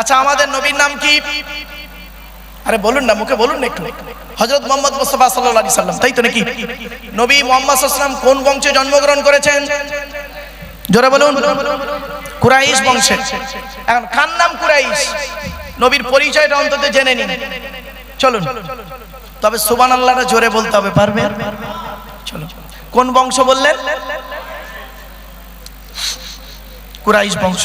আচ্ছা আমাদের নবীর নাম কি? আরে বলুন না, মুখে বলুন না একটু। হজরত মোহাম্মদ মুস্তফা আলাইহি সাল্লাম, তাই তো নাকি? নবী মোহাম্মদ সাল্লাম কোন বংশে জন্মগ্রহণ করেছেন? জোরে বলুন। কুরাইশ বংশে। এখন কার নাম কুরাইশ। নবীর পরিচয়টা অন্তত জেনে নিন। চলুন। তবে সুবান আল্লাহটা জোরে বলতে হবে, পারবে? চলো কোন বংশ বললেন? কুরাইশ বংশ।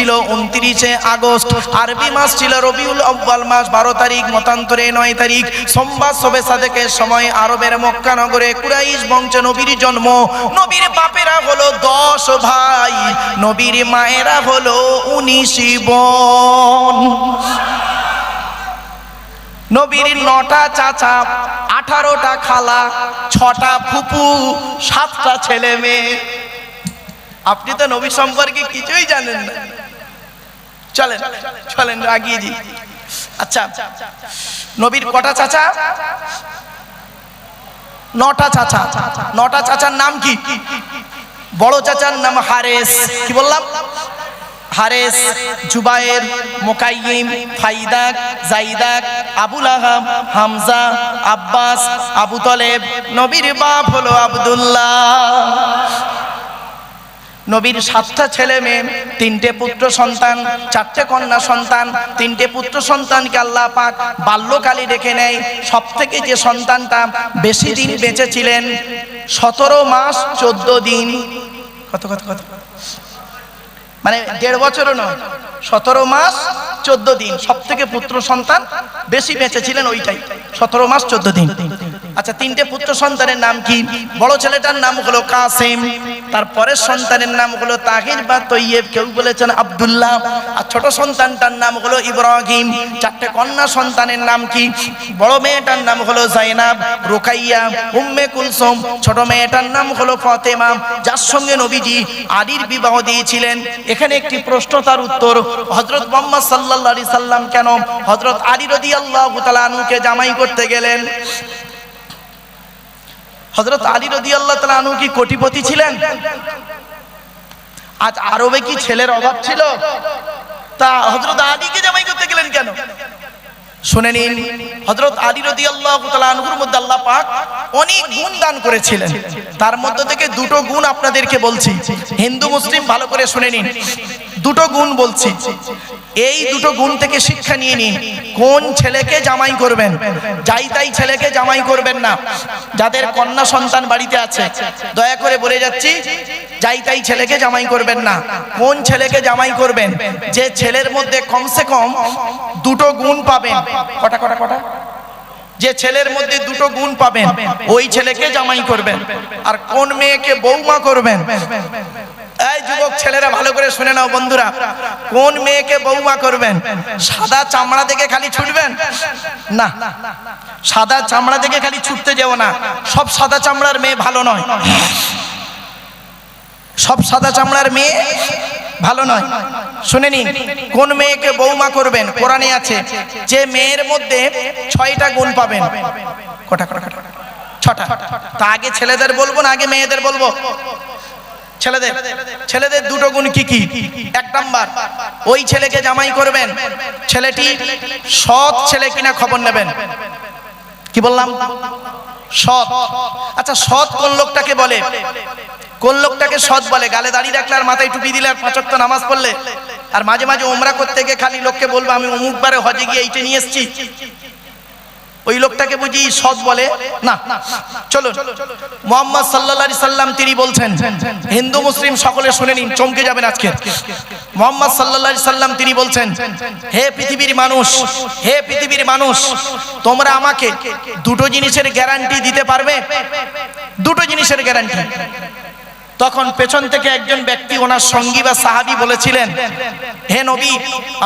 ছিল উনত্রিশে আগস্ট। আরবি মাস ছিল রবিউল আব্বাল মাস, বারো তারিখ, মতান্তরে নয় তারিখ। সোমবার সবে সাদেকের সময় আরবের মক্কা নগরে কুরাইশ বংশে নবীর জন্ম। নবীর বাপেরা হলো দশ ভাই, নবীর মায়েরা হলো উনিশ বোন। নবীর নটা চাচা, আঠারোটা খালা, ছটা ফুপু, সাতটা ছেলে মেয়ে। আপনি তো নবী সম্পর্কে কিছুই জানেন না। চলেন চলেন আগিয়ে দিই। আচ্ছা নবীর কটা চাচা? নটা চাচা। নটা চাচার নাম কি? বড় চাচার নাম হারেস। কি বললাম? হারেস, জুবায়ের মোকাইম ফাইদাক, জাইদাক, আবুল আহাব, হামজা, আব্বাস, আবু তলেব। নবীর বাপ হলো আব্দুল্লাহ। নবীর সাতটা ছেলে মেয়ে, তিনটে পুত্র সন্তান, চারটে কন্যা সন্তান, তিনটে পুত্র সন্তানকে আল্লাহ পাক বাল্যকালে রেখে নেয়। সব থেকে যে সন্তানটা বেশি দিন বেঁচে ছিলেন সতেরো মাস চোদ্দ দিন। কত কত কত? মানে দেড় বছরও নয়, সতেরো মাস চোদ্দ দিন। সব থেকে পুত্র সন্তান বেশি বেঁচে ছিলেন ওইটাই, সতেরো মাস চোদ্দ দিন। আচ্ছা তিনটে পুত্র সন্তানের নাম কি? বড় ছেলেটার নাম হলো কাসেম তার পরের সন্তানের নাম হলো তাহির বা তৈয়েব, কেউ বলেছেন আব্দুল্লাহ। আর ছোট সন্তানটার নাম হলো ইব্রাহিম, চারটে কন্যা সন্তানের নাম কি? বড় মেয়েটার নাম হলো জাইনাব, রোকাইয়া, উম্মে কুলসুম, ছোট মেয়েটার নাম হলো ফতেমা। যার সঙ্গে নবীজি আলীর বিবাহ দিয়েছিলেন। এখানে একটি প্রশ্ন তার উত্তর হজরত মোহাম্মদ আলাইহি সাল্লাম কেন হজরত আলী রাদিয়াল্লাহু তাআলা আনুকে জামাই করতে গেলেন? হজরত আলী রাদিয়াল্লাহু তাআলা আনহু কি কোটিপতি ছিলেন? আজ আরবে কি ছেলের অভাব ছিল? তা হজরত আলীকে জামাই করতে গেলেন কেন? শুনে নিন হজরত আলী রদি আল্লাহ মধ্যে আল্লাহ পাক অনেক গুণ দান করেছিলেন। তার মধ্যে থেকে দুটো গুণ আপনাদেরকে বলছি। হিন্দু, মুসলিম, ভালো করে শুনে নিন। দুটো গুণ বলছি। এই দুটো গুণ থেকে শিক্ষা নিয়ে নিন। কোন ছেলেকে জামাই করবেন? যাই তাই ছেলেকে জামাই করবেন না। যাদের কন্যা সন্তান বাড়িতে আছে, দয়া করে বলে যাচ্ছি, যাই তাই ছেলেকে জামাই করবেন না। কোন ছেলেকে জামাই করবেন? যে ছেলের মধ্যে কমসে কম দুটো গুণ পাবেন। কটা কটা কটা? যে ছেলের মধ্যে দুটো গুণ পাবেন, ওই ছেলেকে জামাই করবেন। আর কোন মেয়েকে বৌমা করবেন? এই যুবক ছেলেরা, ভালো করে শুনে নাও বন্ধুরা। কোন মেয়েকে বৌমা করবেন? সাদা চামড়া দেখে খালি ছুটবেন? না। সাদা চামড়া দেখে খালি ছুটতে যেও না। সব সাদা চামড়ার মেয়ে ভালো নয়। সব সাদা চামড়ার মেয়ে ভালো নয়। শুনে নিন, কোন মেয়েকে বৌমা করবেন? কোরআনে আছে, যে মেয়ের মধ্যে ছয়টা গুণ পাবেন। কটা কটা কটা? ছটা। তা আগে ছেলেদের বলব না, আগে মেয়েদের বলব? ছেলেদের ছেলেদের দুটো গুণ কি কি? এক নাম্বার, ওই ছেলেকে জামাই করবেন। ছেলেটি সৎ ছেলে কিনা খবর নেবেন। কি বললাম? সৎ। আচ্ছা সৎ কোন লোকটাকে বলে? কোন লোকটাকে সৎ বলে? গালে দাড়ি রাখলে আর মাথায় টুপি দিলে আর পাঁচক্ত নামাজ পড়লে? আর মাঝে মাঝে ওমরা করতে গিয়ে খালি লোককে বলব, আমি অমুকবারে হজে গিয়ে এইটা নিয়ে এসেছি। ওই লোকটাকে বুঝি সৎ বলে? না চলুন। মোহাম্মদ সাল্লাল্লাহু সাল্লাম তিনি বলছেন, হিন্দু, মুসলিম সকলে শুনে নিন, চমকে যাবেন আজকে। মোহাম্মদ সাল্লাল্লাহু সাল্লাম তিনি বলছেন, হে পৃথিবীর মানুষ, হে পৃথিবীর মানুষ, তোমরা আমাকে দুটো জিনিসের গ্যারান্টি দিতে পারবে? দুটো জিনিসের গ্যারান্টি। তখন পেছন থেকে একজন ব্যক্তি ওনার সঙ্গী বা সাহাবি বলেছিলেন, হে নবী,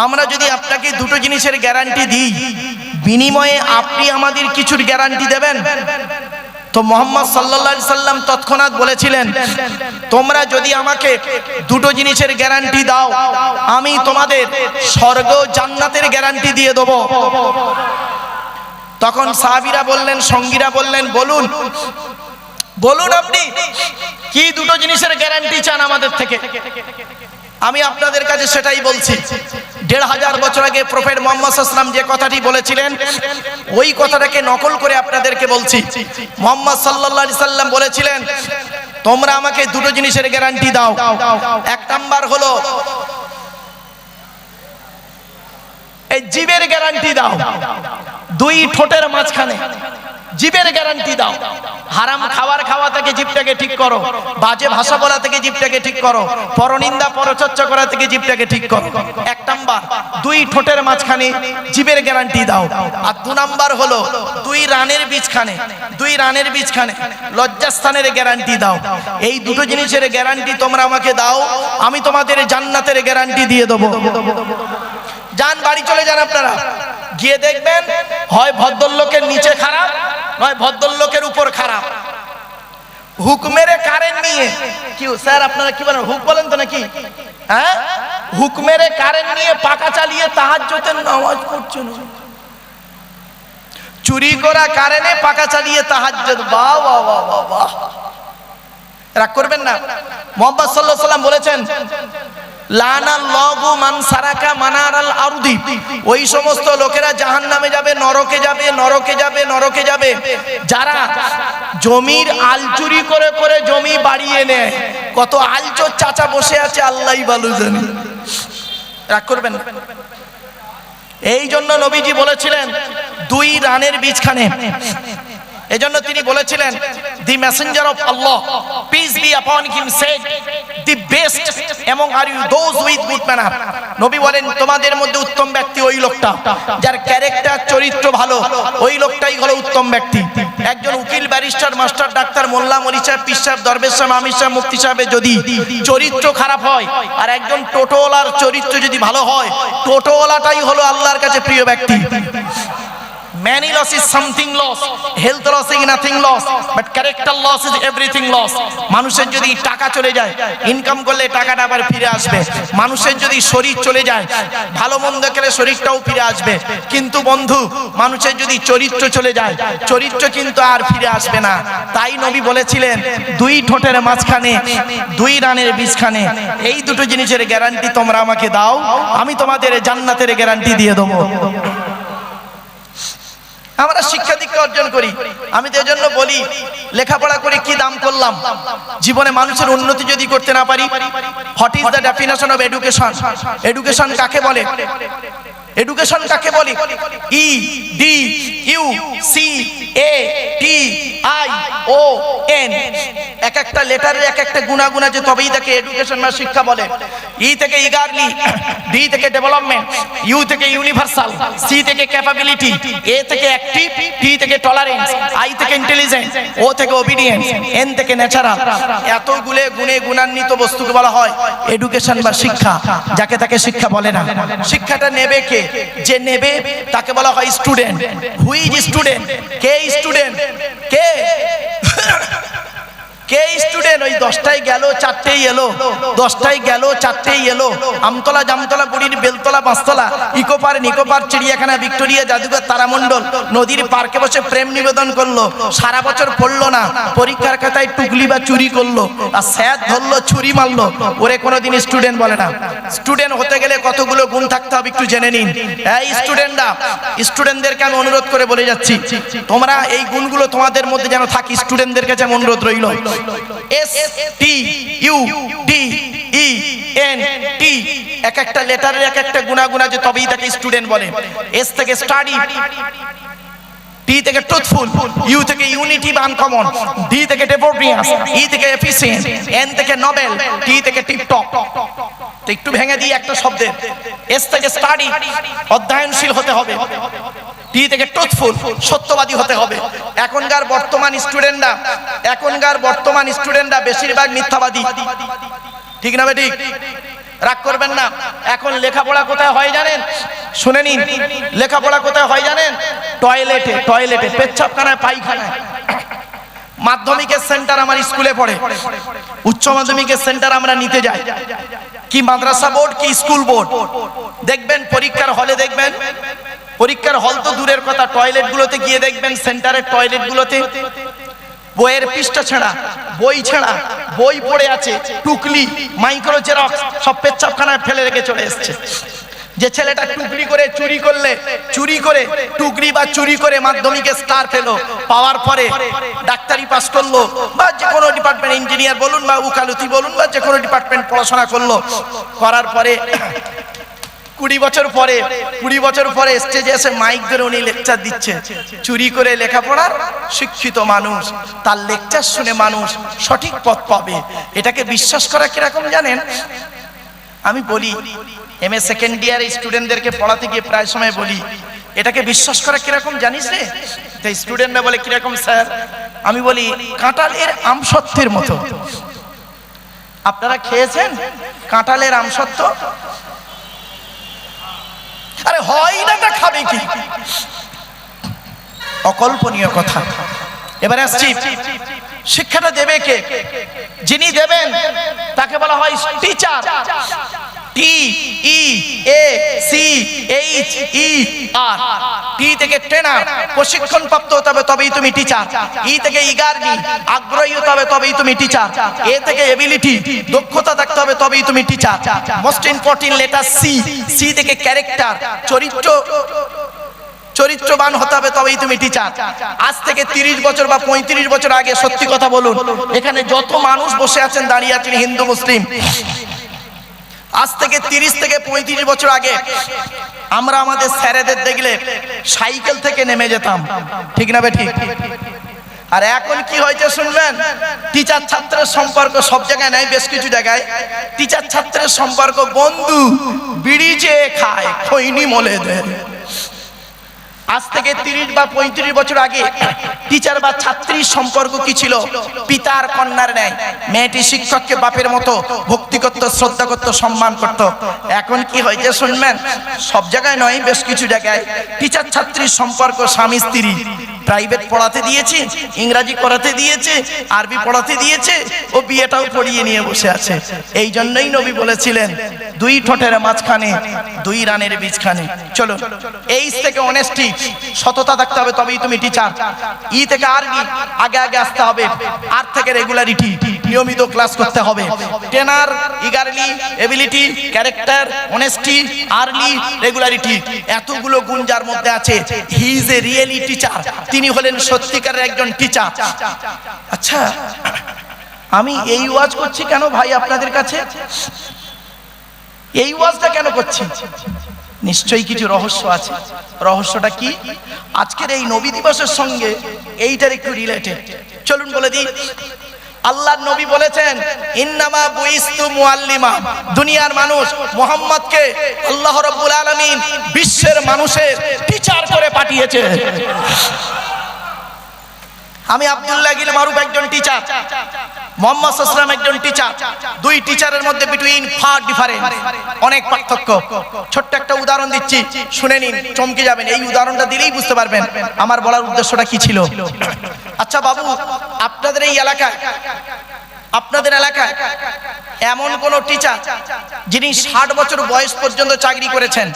আমরা যদি আপনাকে দুটো জিনিসের গ্যারান্টি দিই বিনিময়ে আপনি আমাদের কিছুর গ্যারান্টি দেবেন? তো মোহাম্মদ সাল্লা সাল্লাম তৎক্ষণাৎ বলেছিলেন, তোমরা যদি আমাকে দুটো জিনিসের গ্যারান্টি দাও, আমি তোমাদের স্বর্গ জান্নাতের গ্যারান্টি দিয়ে দেবো। তখন সাহাবিরা বললেন, সঙ্গীরা বললেন, বলুন বলুন আপনি, কি দুটো জিনিসের গ্যারান্টি চান আমাদের থেকে? আমি আপনাদের কাছে সেটাই বলছি। দেড় হাজার বছর আগে প্রফেট মোহাম্মদ আসলাম যে কথাটি বলেছিলেন, ওই কথাটাকে নকল করে আপনাদেরকে বলছি। মোহাম্মদ সাল্লা সাল্লাম বলেছিলেন, তোমরা আমাকে দুটো জিনিসের গ্যারান্টি দাও। এক নাম্বার হলো, এই জীবের গ্যারান্টি দাও। দুই ঠোঁটের মাঝখানে। জীবের গ্যারান্টি দাও। হারাম খাবার খাওয়া থেকে জীবটাকে ঠিক করো। বাজে ভাষা বলা থেকে জীবটাকে ঠিক করো। পরনিন্দা, পরচর্চা করা থেকে জীবটাকে ঠিক করো। এক নাম্বার, দুই ঠোঁটের মাঝখানে জীবের গ্যারান্টি দাও। আর দু নাম্বার হলো, দুই রানের বীজখানে, দুই রানের বীজখানে লজ্জাস্থানের গ্যারান্টি দাও। এই দুটো জিনিসের গ্যারান্টি তোমরা আমাকে দাও, আমি তোমাদের জান্নাতের গ্যারান্টি দিয়ে দেবো। যান, বাড়ি চলে যান আপনারা। গিয়ে দেখবেন হয় ভদ্রলোকের নিচে খারাপ, নয় ভদ্রলোকের উপর খারাপ। হুক মেরে কারেন্ট নিয়ে, কি স্যার আপনারা কি বলেন, হুক বলেন তো নাকি? হ্যাঁ? হুক মেরে কারেন্ট নিয়ে পাকা চালিয়ে তাহাজ্জুদের নামাজ পড়ছেন। চুরি করা কারেন্টে পাকা চালিয়ে তাহাজ্জুদ, বাহ বাহ বাহ বাহ বাহ। রাগ করবেন না। মোহাম্মদ আলাইহি সাল্লাম বলেছেন ওই সমস্ত লোকেরা যাবে, নরকে যাবে নরকে যাবে নরকে যাবে। যারা জমির আল চুরি করে করে জমি কত আলচোর চাচা বসে আছে এই জন্য নবীজি বলেছিলেন, দুই রানের বীজখানে এজন্য তিনি বলেছিলেন the messenger of Allah peace be upon him said the best এবং are you those with good manner নবী বলেন, তোমাদের মধ্যে উত্তম ব্যক্তি ওই লোকটা, যার ক্যারেক্টার চরিত্র ভালো, ওই লোকটাই হলো উত্তম ব্যক্তি। একজন উকিল ব্যারিস্টার মাস্টার ডাক্তার, মোল্লা মলি সাহেব পিস সাহেব দরবেশ সাহেব, আমির সাহেব, মুফতি সাহেবের যদি চরিত্র খারাপ হয়, আর একজন টোটোওয়ালার চরিত্র যদি ভালো হয়, টোটোওয়ালাটাই হলো আল্লাহর কাছে প্রিয় ব্যক্তি। Many loss is something loss. Health loss is nothing loss. But character loss is everything loss. মানুষের যদি টাকা চলে যায় ইনকাম করলে টাকাটা আবার ফিরে আসবে মানুষের যদি শরীর চলে যায়, ভালো মন্দ খেলে শরীরটাও ফিরে আসবে কিন্তু বন্ধু মানুষের যদি চরিত্র চলে যায়, চরিত্র কিন্তু আর ফিরে আসবে না তাই নবী বলেছিলেন, দুই ঠোঁটের মাঝখানে, দুই রানের বীজখানে, এই দুটো জিনিসের গ্যারান্টি তোমরা আমাকে দাও, আমি তোমাদের জান্নাতের গ্যারান্টি দিয়ে দেবো আমরা শিক্ষা দীক্ষা অর্জন করি। আমি তো এজন্য বলি, লেখাপড়া করে কি দাম করলাম? জীবনে মানুষের উন্নতি যদি করতে না পারি what is the definition of education education কাকে বলে? এডুকেশন কাকে বলে E D U C A T I O N এক একটা লেটারের এক একটা গুণাগুণ যে তবেই তাকে এডুকেশন বা শিক্ষা বলে। ই থেকে ইগারলি ডি থেকে ডেভেলপমেন্ট ইউ থেকে ইউনিভার্সাল সি থেকে ক্যাপাবিলিটি এ থেকে অ্যাক্টিভ টি থেকে টলারেন্স আই থেকে ইন্টেলিজেন্স ও থেকে ওবিডিয়েন্স এন থেকে ন্যাচারাল এতগুলো গুণে গুণান্বিত বস্তুকে বলা হয় এডুকেশন বা শিক্ষা, যাকে তাকে শিক্ষা বলে না। শিক্ষাটা নেবে কে? যে নেবে তাকে বলা হয় স্টুডেন্ট হুইজ স্টুডেন্ট কে স্টুডেন্ট কে? কে স্টুডেন্ট ওই দশটায় গেল, চারটেই এলো। দশটায় গেল, চারটেই এলো। আমতলা, জামতলা, বুড়ির বেলতলা পাঁচতলা ইকো পার নিকো পার চিড়িয়াখানা, ভিক্টোরিয়া, জাদুঘর, তারামণ্ডল। নদীর পার্কে বসে প্রেম নিবেদন করল। সারা বছর পড়ল না। পরীক্ষার খাতায় টুকলি বা চুরি করল। আর স্যার ধরলো, ছুরি মারলো। ওরে কোনোদিন স্টুডেন্ট বলে না। স্টুডেন্ট হতে গেলে কতগুলো গুণ থাকতে হবে একটু জেনে নিন। এই স্টুডেন্টরা স্টুডেন্টদেরকে আমি অনুরোধ করে বলে যাচ্ছি। তোমরা এই গুণগুলো তোমাদের মধ্যে যেন থাকি স্টুডেন্টদের কাছে অনুরোধ রইল। T U D E N T এক একটা লেটারের এক একটা গুণা গুণা যে তবেই তাকে স্টুডেন্ট বলে। এস থেকে স্টাডি টি থেকে ট্রুথফুল ইউ থেকে ইউনিটি বা আনকমন ডি থেকে ডেভোটিয়াস ই থেকে এফিসিয়েন্ট এন থেকে নোবেল টি থেকে টিপটপ তো একটু ভেঙে দিই একটা শব্দের। এস থেকে স্টাডি অধ্যয়নশীল হতে হবে। টি থেকে সত্যবাদী হতে হবে। এখনকার বর্তমান স্টুডেন্টরা, এখনকার বর্তমান স্টুডেন্টরা বেশিরভাগ মিথ্যাবাদী। ঠিক না ঠিক? রাগ করবেন না। এখন লেখাপড়া কোথায় হয় জানেন? নিন, লেখাপড়া কোথায় হয় জানেন? টয়লেটে টয়লেটে, পেচ্ছাপখানায়, পায়খানায়। মাধ্যমিকের সেন্টার আমার স্কুলে পড়ে। উচ্চ মাধ্যমিকের সেন্টার আমরা নিতে যাই। কি মাদ্রাসা বোর্ড কি স্কুল বোর্ড দেখবেন পরীক্ষার হলে দেখবেন, পরীক্ষার হল তো দূরের কথা টয়লেট গুলোতে গিয়ে দেখবেন সেন্টারের টয়লেট গুলোতে বইয়ের পৃষ্ঠা ছেঁড়া, বই ছেঁড়া, বই পড়ে আছে, টুকলি মাইক্রো জেরক্স সব পেচ্ছাপখানায় ফেলে রেখে চলে এসছে। যে ছেলেটা টুকরি করে চুরি করলে, চুরি করে, টুকরি বা চুরি করে মাধ্যমিকে স্টার পেল, পাওয়ার পরে ডাক্তারি পাস করল, বা যে কোনো ডিপার্টমেন্ট ইঞ্জিনিয়ার বলুন বা উকালতি বলুন বা যে কোনো ডিপার্টমেন্ট পড়াশোনা করল, করার পরে কুড়ি বছর পরে, কুড়ি বছর পরে স্টেজে এসে মাইক ধরে উনি লেকচার দিচ্ছে। চুরি করে লেখাপড়ার শিক্ষিত মানুষ, তার লেকচার শুনে মানুষ সঠিক পথ পাবে। এটাকে বিশ্বাস করা কীরকম জানেন? আমি বলি এম এ সেকেন্ড ইয়ার স্টুডেন্টদেরকে পড়াতে গিয়ে প্রায় সময় বলি, এটাকে বিশ্বাস করা কীরকম জানিস রে? তো স্টুডেন্টরা বলে, কীরকম স্যার? আমি বলি কাঁটালের আমসত্বের মতো। আপনারা খেয়েছেন? কাঁটালের আমসত্ব আরে হয় না, তা খাবে কি? অকল্পনীয় কথা। এবারে আসছি। শিক্ষাটা দেবে কে? যিনি দেবেন, তাকে বলা হয় teacher T E A C H E R টি থেকে ট্রেনার হবে, তবেই তুমি ই থেকে ইগারনি আগ্রহী তবেই তুমি এ থেকে এবিলিটি দক্ষতা হবে, তবেই তুমি লেটার সি সি থেকে ক্যারেক্টার চরিত্র চরিত্রবান হতে হবে তবেই তুমি টিচার আজ থেকে তিরিশ বছর বা পঁয়ত্রিশ বছর আগে সত্যি কথা বলুন, এখানে যত মানুষ বসে আছেন, দাঁড়িয়ে আছেন হিন্দু, মুসলিম। আজ থেকে তিরিশ থেকে পঁয়ত্রিশ বছর আগে আমরা আমাদের স্যারেদের দেখলে সাইকেল থেকে নেমে যেতাম। ঠিক না বেঠিক আর এখন কি হয়েছে শুনবেন? টিচার ছাত্রের সম্পর্ক সব জায়গায় নাই, বেশ কিছু জায়গায়। টিচার ছাত্রের সম্পর্ক বন্ধু, বিড়ি চেয়ে খায়, খৈনি মলে দেয়। আজ থেকে তিরিশ বা পঁয়ত্রিশ বছর আগে টিচার বা ছাত্রীর সম্পর্ক কি ছিল? পিতার কন্যার ন্যায়। মেয়েটি শিক্ষককে বাপের মতো ভক্তি করত, শ্রদ্ধা করত, সম্মান করত। এখন কি হয়েছে শুনবেন? সব জায়গায় নয়, বেশ কিছু জায়গায়। টিচার ছাত্রীর সম্পর্ক, স্বামী, স্ত্রী। প্রাইভেট পড়াতে দিয়েছে, ইংরাজি পড়াতে দিয়েছে, আরবি পড়াতে দিয়েছে, ও বিয়েটাও পড়িয়ে নিয়ে বসে আছে। এই জন্যই নবী বলেছিলেন, দুই ঠোঁটের মাঝখানে, দুই রানের বীজখানে। চলো এই থেকে অনেস্টি সততা থাকতে হবে তবেই তুমি টিচার ই থেকে আরবি আগে আগে আসতে হবে। আর থেকে রেগুলারিটি নিয়মিত ক্লাস করতে হবে। Tenor eagerly ability character honesty early regularity এতগুলো গুণ যার মধ্যে আছে। He is a really teacher তিনি হলেন সত্যিকারের একজন টিচার আচ্ছা আমি এই ওয়াজ করছি কেন ভাই আপনাদের কাছে? এই ওয়াজটা কেন করছি? নিশ্চয়ই কিছু রহস্য আছে। রহস্যটা কি? আজকের এই নবী দিবসের সঙ্গে এইটার একটু রিলেটেড চলুন বলে দিই। আল্লাহর নবী বলেছেন, ইন্নামা বুইস্তু মুআল্লিমা। দুনিয়ার মানুষ মোহাম্মদকে আল্লাহ রাব্বুল আলামিন বিশ্বের মানুষের টিচার করে পাঠিয়েছে। আমি আব্দুল্লাহ গিল মারুফ একজন টিচার মোহাম্মদ সাল্লাম একজন টিচার দুই টিচারের মধ্যে বিটুইন ফার অনেক পার্থক্য। ছোট্ট একটা উদাহরণ দিচ্ছি। শুনে নিন, চমকে যাবেন। এই উদাহরণটা দিলেই বুঝতে পারবেন আমার বলার উদ্দেশ্যটা কি ছিল। আচ্ছা বাবু, আপনাদের এই এলাকায় আপনাদের এলাকায় এমন কোন টিচার যিনি ষাট বছর বয়স পর্যন্ত চাকরি করেছেন?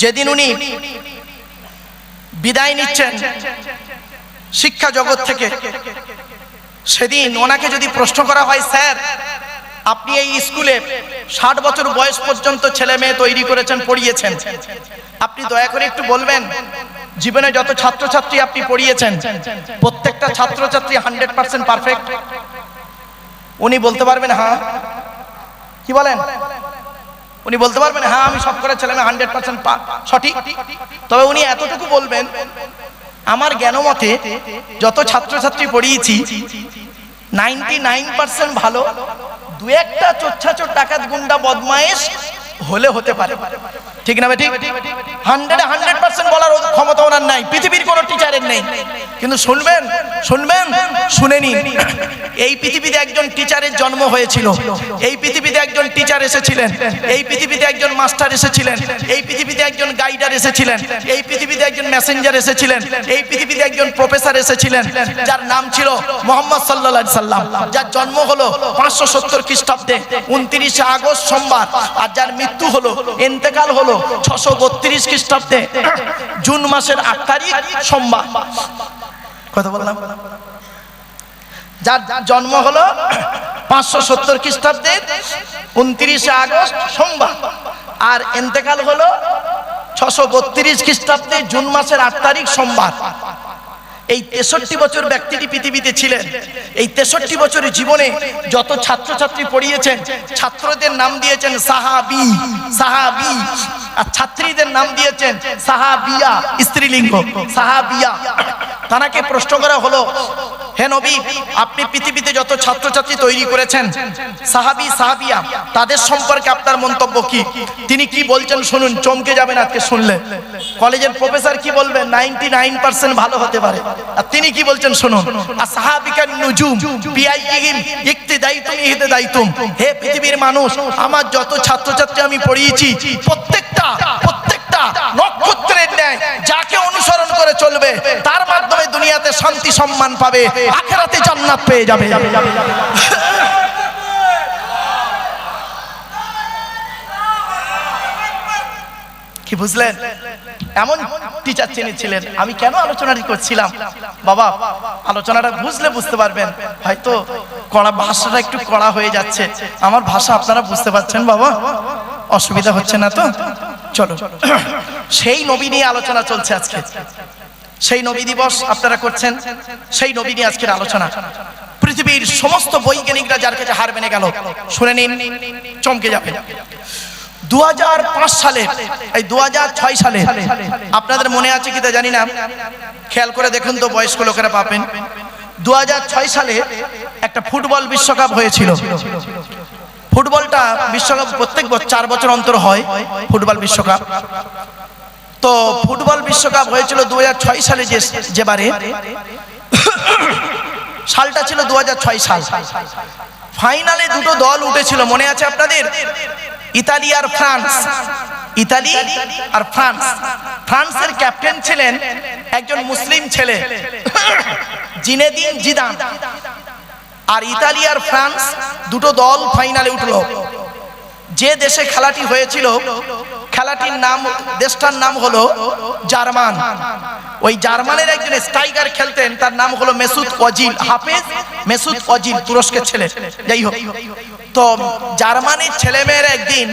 যেদিন উনি বিদায় নিচ্ছেন শিক্ষা জগৎ থেকে। সেদিন ওনাকে যদি প্রশ্ন করা হয়, স্যার, আপনি এই স্কুলে ষাট বছর বয়স পর্যন্ত ছেলে মেয়ে তৈরি করেছেন, পড়িয়েছেন। আপনি দয়া করে একটু বলবেন, জীবনে যত ছাত্রছাত্রী আপনি পড়িয়েছেন, প্রত্যেকটা ছাত্রছাত্রী হান্ড্রেড পার্সেন্ট পারফেক্ট? উনি বলতে পারবেন হ্যাঁ। কি বলেন? উনি বলতে পারবেন হ্যাঁ আমি সব করে ছেলে মেয়ে হান্ড্রেড পার্সেন্ট সঠিক। তবে উনি এতটুকু বলবেন আমার জ্ঞানমতে যত ছাত্রছাত্রী পড়িয়েছি নাইনটি নাইন পার্সেন্ট ভালো দু একটা চোচ্ছাচোর টাকা গুন্ডা বদমায়েশ হলে হতে পারে। ঠিক না ঠিক? হান্ড্রেড হান্ড্রেড পার্সেন্ট বলার ক্ষমতা ওনার নাই, পৃথিবীর কোনো টিচারের নেই। কিন্তু শুনবেন শুনবেন, শুনে নিন। এই পৃথিবীতে একজন টিচারের জন্ম হয়েছিল। এই পৃথিবীতে একজন টিচার এসেছিলেন। এই পৃথিবীতে একজন মাস্টার এসেছিলেন। এই পৃথিবীতে একজন গাইডার এসেছিলেন। এই পৃথিবীতে একজন মেসেঞ্জার এসেছিলেন। এই পৃথিবীতে একজন প্রফেসর এসেছিলেন, যার নাম ছিল মোহাম্মদ সাল্লাহ সাল্লাম। যার জন্ম হলো পাঁচশো সত্তর খ্রিস্টাব্দে, উনত্রিশে আগস্ট সোমবার। আর যার মৃত্যু হলো, এন্তেকাল হলো ছশো বত্রিশ খ্রিস্টাব্দে জুন মাসের আট তারিখ সোমবার। কথা বললাম? যার জন্ম হলো পাঁচশো সত্তর খ্রিস্টাব্দে উনত্রিশে আগস্ট সোমবার। আর এন্তেকাল হলো ছশো বত্রিশ খ্রিস্টাব্দে জুন মাসের আট তারিখ সোমবার। এই তেষট্টি বছর ব্যক্তিটি পৃথিবীতে ছিলেন। এই তেষট্টি বছরের জীবনে যত ছাত্রছাত্রী পড়িয়েছেন, ছাত্রদের নাম দিয়েছেন সাহাবি সাহাবি। ছাত্রীদের নাম দিয়েছেন সাহাবিয়া স্ত্রীলিঙ্গ। সাহাবিয়া। তানাকে প্রশ্ন করা হলো হে নবী, আপনি পৃথিবীতে যত ছাত্রছাত্রী তৈরি করেছেন, সাহাবি, সাহাবিয়া, তাদের সম্পর্কে আপনার মন্তব্য কি? তিনি কি বলছেন? শুনুন, চমকে যাবেন আজকে শুনলে। কলেজের প্রফেসর কি বলবেন নাইনটি নাইন পার্সেন্ট ভালো হতে পারে। আর তিনি কি বলছেন? শুনুন। আর সাহাবিকার নুজুম? বিআইহিম ইক্তিদাইতুম, ইহতিদাইতুম। হে পৃথিবীর মানুষ, আমার যত ছাত্রছাত্রী আমি পড়িয়েছি প্রত্যেকটা প্রত্যেকটা নক্ষত্রের ন্যায় যাকে অনুসরণ করে চলবে, তার মাধ্যমে দুনিয়াতে শান্তি সম্মান পাবে, আখেরাতে জান্নাত পেয়ে যাবে। কি বুঝলেন? এমন টিচার চিনেছিলেন আমি কেন আলোচনাটি করছিলাম? বাবা, আলোচনাটা বুঝলে বুঝতে পারবেন। হয়তো কড়া ভাষাটা একটু কড়া হয়ে যাচ্ছে। আমার ভাষা আপনারা বুঝতে পারছেন, বাবা? অসুবিধা হচ্ছে না তো? চলো। সেই নবী নিয়ে আলোচনা চলছে আজকে। সেই নবী দিবস আপনারা করছেন, সেই নবী নিয়ে আজকের আলোচনা। পৃথিবীর সমস্ত বৈজ্ঞানিকরা যার কাছে হার মেনে গেল, শুনে নিন, চমকে যাবে। দু হাজার পাঁচ সালে, এই দু হাজার ছয় সালে, আপনাদের মনে আছে কি তা জানি না? খেয়াল করে দেখুন তো, বয়স্ক লোকেরা পাবেন। দু হাজার ছয় সালে একটা ফুটবল বিশ্বকাপ হয়েছিল। ফুটবলটা বিশ্বকাপ প্রত্যেক বছর চার বছর অন্তর হয় ফুটবল বিশ্বকাপ। তো ফুটবল বিশ্বকাপ হয়েছিল দু হাজার ছয় সালে যে, যেবারে। সালটা ছিল দুহাজার ছয় সাল। ফাইনালে দুটো দল উঠেছিল, মনে আছে আপনাদের? ইতালি আর ফ্রান্স। ইতালি আর ফ্রান্স। ফ্রান্সের ক্যাপ্টেন ছিলেন একজন মুসলিম ছেলে, জিনেদিন জিদান। আর ইতালি আর ফ্রান্স দুটো দল ফাইনালে উঠল। যে দেশে খেলাটি হয়েছিল, খেলাটির নাম, দেশটার নাম হলো জার্মান। ওই জার্মানের একজন স্ট্রাইকার খেলতেন, তার নাম হলো মেসুদ অজিল হাফেজ। মেসুদ অজিল তুরস্কের ছেলে। যাই হোক, তো জার্মানির ছেলেমেয়েরা একদিন,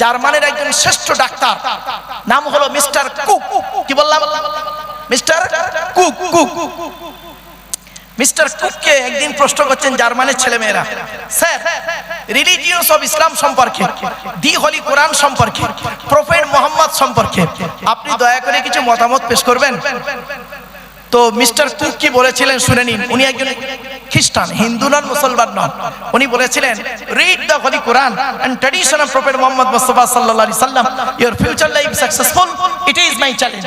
জার্মানের একজন শ্রেষ্ঠ ডাক্তার, নাম হলো মিস্টার কুক। কি বললাম? Mister Cook Cook. মিস্টার কুককে একদিন প্রশ্ন করছেন জার্মানের ছেলেমেয়েরা, স্যার রিলিজিয়াস অফ ইসলাম সম্পর্কে, দি হলি কোরআন সম্পর্কে, প্রফেট মোহাম্মদ সম্পর্কে, আপনি দয়া করে কিছু মতামত পেশ করবেন? তো মিস্টার কুক কি বলেছিলেন শুনে নিন, উনি একজন খ্রিস্টান, হিন্দু নন, মুসলমান নন। উনি বলেছিলেন read the holy Quran and tradition of prophet Muhammad Mustafa সাল্লাল্লাহু আলাইহি সাল্লাম your future life successful it is my challenge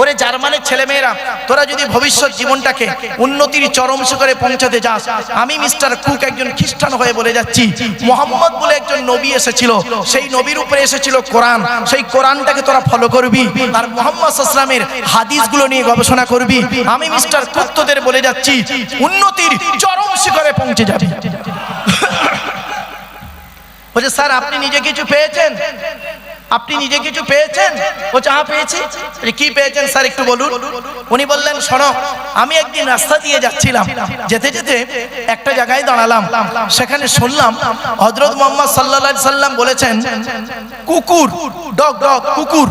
ওরে জার্মানের ছেলেমেয়েরা, তোরা যদি ভবিষ্যৎ জীবনটাকে উন্নতির চরম শিখরে পৌঁছাতে যাস, আমি মিস্টার কুক একজন খ্রিস্টান হয়ে বলে যাচ্ছি। মোহাম্মদ বলে একজন নবী এসেছিল, সেই নবীর উপরে এসেছিল কোরআন। সেই কোরআনটাকে তোরা ফলো করবি, আর মোহাম্মদ ইসলামের হাদিসগুলো নিয়ে গবেষণা করবি। আমি মিস্টার কুক তোদের বলে যাচ্ছি, উন্নতির চরম শিখরে পৌঁছে যাবি। বলছে, স্যার, আপনি নিজে কিছু পেয়েছেন? আপনি নিজে কিছু পেয়েছেন? ও চা পেয়েছি। কি পেয়েছেন, স্যার, একটু বলুন? উনি বললেন, শোনো, আমি একদিন রাস্তা দিয়ে যাচ্ছিলাম। যেতে যেতে একটা জায়গায় দাঁড়ালাম। সেখানে শুনলাম হজরত মোহাম্মদ সাল্লাহ সাল্লাম বলেছেন, কুকুর ডগ ডগ কুকুর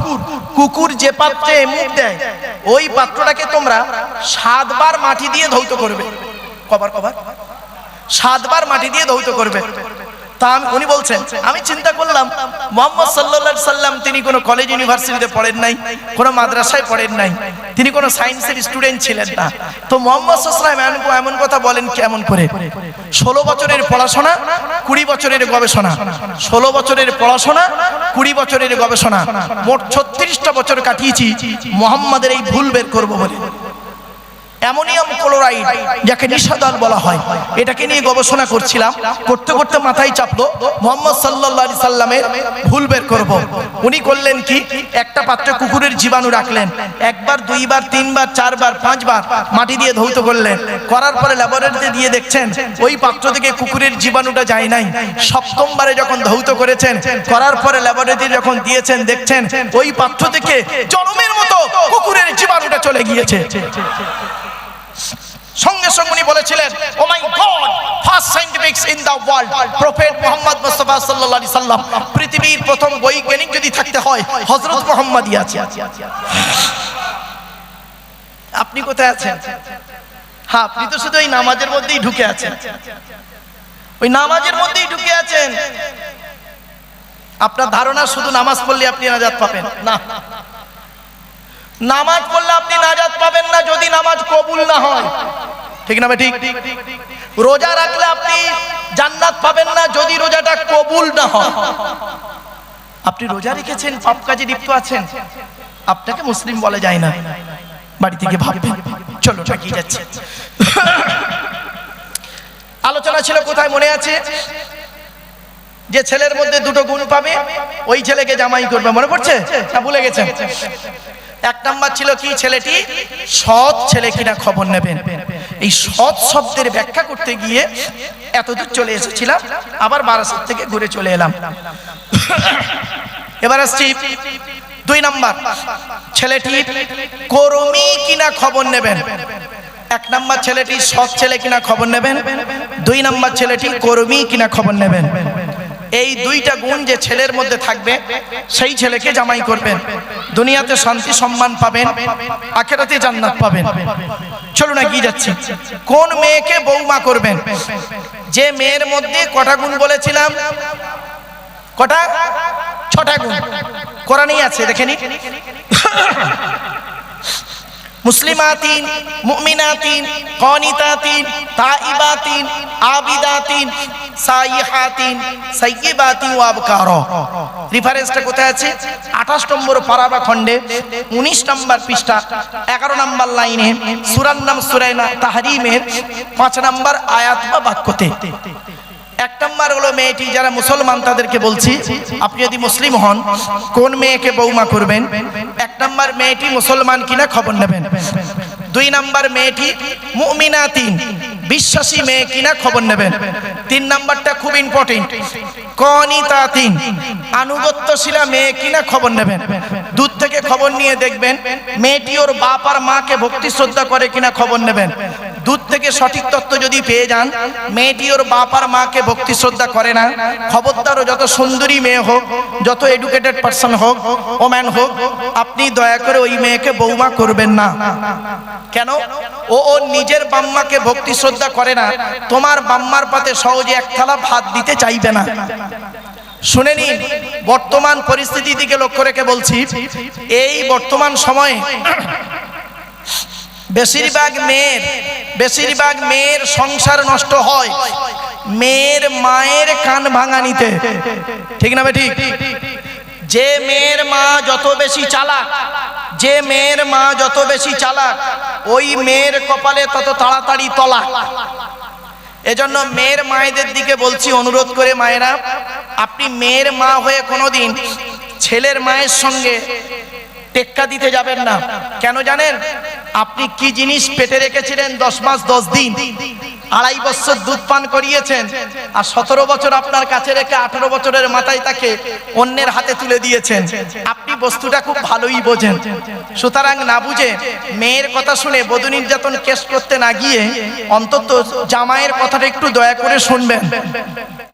কুকুর যে পাত্রে মুখ দেয়, ওই পাত্রটাকে তোমরা সাতবার মাটি দিয়ে ধৌত করবে। কবার কবার সাতবার মাটি দিয়ে ধৌত করবে। তা উনি বলছেন, আমি চিন্তা করলাম, মোহাম্মদ সাল্লা সাল্লাম তিনি কোনো কলেজ ইউনিভার্সিটিতে পড়েন নাই, কোনো মাদ্রাসায় পড়েন নাই, তিনি কোনো সায়েন্সের স্টুডেন্ট ছিলেন না। তো মোহাম্মদ সাল্লাম এমন কথা বলেন কেমন করে? ষোলো বছরের পড়াশোনা, কুড়ি বছরের গবেষণা। ষোলো বছরের পড়াশোনা, কুড়ি বছরের গবেষণা। মোট ছত্রিশটা বছর কাটিয়েছি, মোহাম্মদের এই ভুল বের করব বলে। অ্যামোনিয়াম ক্লোরাইড যাকে নিশাদল বলা হয়। এটাকে নিয়ে গবেষণা করছিলাম। করতে করতে মাথায় চাপলো। মোহাম্মদ সাল্লাহ সাল্লামের ভুল বের করব। উনি করলেন কি? একটা পাত্রে কুকুরের জীবাণু রাখলেন। একবার, দুইবার, তিনবার, চারবার, পাঁচবার মাটি দিয়ে ধৌত করলেন। করার পরে ল্যাবরেটরিতে দিয়ে দেখছেন, ওই পাত্র থেকে কুকুরের জীবাণুটা যায় নাই। সপ্তমবারে যখন ধৌত করেছেন, করার পরে ল্যাবরেটরি যখন দিয়েছেন, দেখছেন, ওই পাত্র থেকে জনমের মতো কুকুরের জীবাণুটা চলে গিয়েছে। সঙ্গে সঙ্গে উনি বলেছিলেন ও my god first scientifics in the world prophet Muhammad Mustafa সাল্লাল্লাহু আলাইহি সাল্লাম, পৃথিবীর প্রথম বৈজ্ঞানিক যদি থাকতে হয়, হযরত মুহাম্মদই আছে। আপনি কোথায় আছেন? হ্যাঁ আপনি তো শুধু ওই নামাজের মধ্যেই ঢুকে আছেন। ওই নামাজের মধ্যেই ঢুকে আছেন। আপনার ধারণা শুধু নামাজ পড়লে আপনি নাজাত পাবেন। না। নামাজ পড়লে আপনি নাজাত পাবেন না যদি নামাজ কবুল না হয়। ঠিক না ঠিক? রোজা রাখলে আপনি জান্নাত পাবেন না যদি রোজাটা কবুল না হয়। আপনি রোজা রেখেছেন পাপ কাজে লিপ্ত আছেন। আপনাকে মুসলিম বলা যায় না। বাড়ি থেকে ভাববেন। চলো এগিয়ে যাচ্ছে। আলোচনা ছিল কোথায় মনে আছে? যে ছেলের মধ্যে দুটো গুণ পাবে, ওই ছেলেকে জামাই করবে। মনে পড়ছে? না, ভুলে গেছেন? এক নাম্বার ছিল কি ছেলেটি? সৎ ছেলে কিনা খবর নেবেন। এই সৎ শব্দের ব্যাখ্যা করতে গিয়ে এতদূর চলে এসেছিলাম, আবার বারাসাত থেকে ঘুরে চলে এলাম। এবার আসছি দুই নাম্বার। ছেলেটি কর্মী কিনা খবর নেবেন? এক নাম্বার ছেলেটি সৎ ছেলে কিনা খবর নেবেন? দুই নাম্বার ছেলেটি কর্মী কিনা খবর নেবেন? এই দুইটা গুণ যে ছেলের মধ্যে থাকবে, সেই ছেলেকে জামাই করবেন। দুনিয়াতে শান্তি, সম্মান পাবেন, আখেরাতে জান্নাত পাবেন। চলুন এগিয়ে যাচ্ছি। কোন মেয়েকে বৌমা করবেন? যে মেয়ের মধ্যে কটা গুণ বলেছিলাম? কটা? ছটা গুণ। কোরআনেই আছে দেখেনি মুসলিমাতিন, মুমিনাতিন, কনিতাতিন, তাইবাতিন, আবিদাতিন, সাইহাতিন সাইয়্যিবাতিন ওয়া আবকারা। রেফারেন্সটা কোথায় আছে? 28 নম্বর পারাবা খণ্ডে 19 নম্বর পৃষ্ঠা 11 নম্বর লাইনে, সূরার নাম সূরা তাহরিমের 5 নম্বর আয়াত বা বাক্যতে। এক নম্বর হলো মেয়েটি, যারা মুসলমান তাদেরকে বলছি, আপনি যদি মুসলিম হন, কোন মেয়েকে বৌমা করবেন? এক নম্বর মেয়েটি মুসলমান কিনা খবর নেবেন। দুই নম্বর মেয়েটি মুমিনা তিন বিশ্বাসী মেয়ে কিনা খবর নেবেন। তিন নাম্বারটা খুব ইম্পর্টেন্ট কনিতা তিন আনুগত্যশীলা মেয়ে কিনা খবর নেবেন। দূর থেকে খবর নিয়ে দেখবেন, মেয়েটি ওর বাপ আর মাকে ভক্তি শ্রদ্ধা করে কিনা খবর নেবেন। দূর থেকে সঠিক তথ্য যদি পেয়ে যান, মেয়েটি ওর বাপ আর মাকে ভক্তি শ্রদ্ধা করে না। খবরদার ও যত সুন্দরী মেয়ে হোক, যত এডুকেটেড পার্সন হোক ও ম্যান হোক, আপনি দয়া করে ওই মেয়েকে বৌমা করবেন না। কেন? ও ও নিজের বাম্মাকে ভক্তি শ্রদ্ধা করে না, তোমার বাম্মার পাতে সহজে এক থালা ভাত দিতে চাইবে না। শুনে নিন, বর্তমান পরিস্থিতি দিকে লক্ষ্য রেখে বলছি, এই বর্তমান সময়ে বেশিরভাগ মেয়ের বেশিরভাগ মেয়ের সংসার নষ্ট হয় মেয়ের মায়ের কান ভাঙানিতে ঠিক না ঠিক যে মেয়ের মা যত বেশি চালাক, যে মেয়ের মা যত বেশি চালাক, ওই মেয়ের কপালে তত তাড়াতাড়ি তলা এজন্য মেয়ের মায়েদের দিকে বলছি, অনুরোধ করে মায়েরা, আপনি মেয়ের মা হয়ে কোনোদিন ছেলের মায়ের সঙ্গে টেক্কা দিতে যাবেন না। কেন জানেন? আপনি কি জিনিস পেটে রেখেছিলেন দশ মাস, দশ দিন? আড়াই বছর দুধ পান করিয়েছেন আর সতেরো বছর আপনার কাছে রেখে আঠারো বছরের মাথায় তাকে অন্যের হাতে তুলে দিয়েছেন। আপনি বস্তুটা খুব ভালোই বোঝেন। সুতরাং না বুঝে মেয়ের কথা শুনে বধু নির্যাতন কেস করতে না গিয়ে অন্তত জামাইয়ের কথাটা একটু দয়া করে শুনবেন।